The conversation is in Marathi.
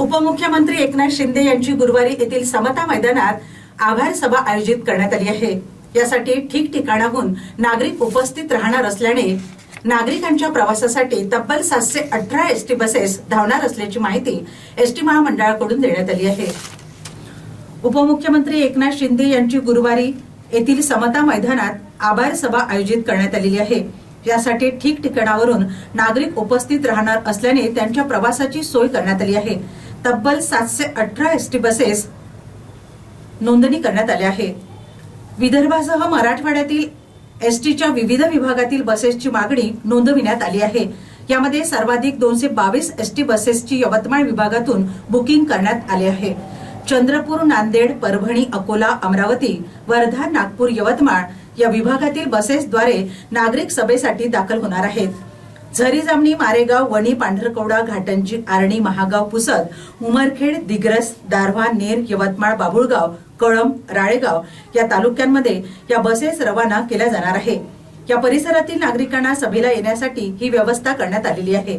उपमुख्यमंत्री एकनाथ शिंदे यांची गुरुवारी येथील समता मैदानात आभार सभा आयोजित करण्यात आली आहे. यासाठी ठिकठिकाणाहून नागरिक उपस्थित राहणार असल्याने नागरिकांच्या प्रवासासाठी तब्बल सातशे अठरा एसटी बसेस धावणार असल्याची माहिती एसटी महामंडळाकडून देण्यात आली आहे. उपमुख्यमंत्री एकनाथ शिंदे यांची गुरुवारी येथील समता मैदानात आभार सभा आयोजित करण्यात आलेली आहे. यासाठी ठिकठिकाणावरून नागरिक उपस्थित राहणार असल्याने त्यांच्या प्रवासाची सोय करण्यात आली आहे. तब्बल सातशे अठरा एस टी बसेस नोंदणी करण्यात आल्या आहे विदर्भासह मराठवाड्यातील एस टीच्या विविध विभागातील बसेसची मागणी नोंदविण्यात आली आहे. यामध्ये सर्वाधिक दोनशे बावीस एस टी बसेसची यवतमाळ विभागातून बुकिंग करण्यात आले आहे. चंद्रपूर नांदेड परभणी अकोला अमरावती वर्धा नागपूर यवतमाळ या विभागातील बसेसद्वारे नागरिक सभेसाठी दाखल होणार आहेत. झरी जामणी मारेगाव वणी पांढरकवडा घाटंजी आर्णी महागाव पुसद उमरखेड दिग्रस दारव्हा नेर यवतमाळ बाभुळगाव कळंब राळेगाव या तालुक्यांमध्ये या बसेस रवाना केल्या जाणार आहे. या परिसरातील नागरिकांना सभेला येण्यासाठी ही व्यवस्था करण्यात आलेली आहे.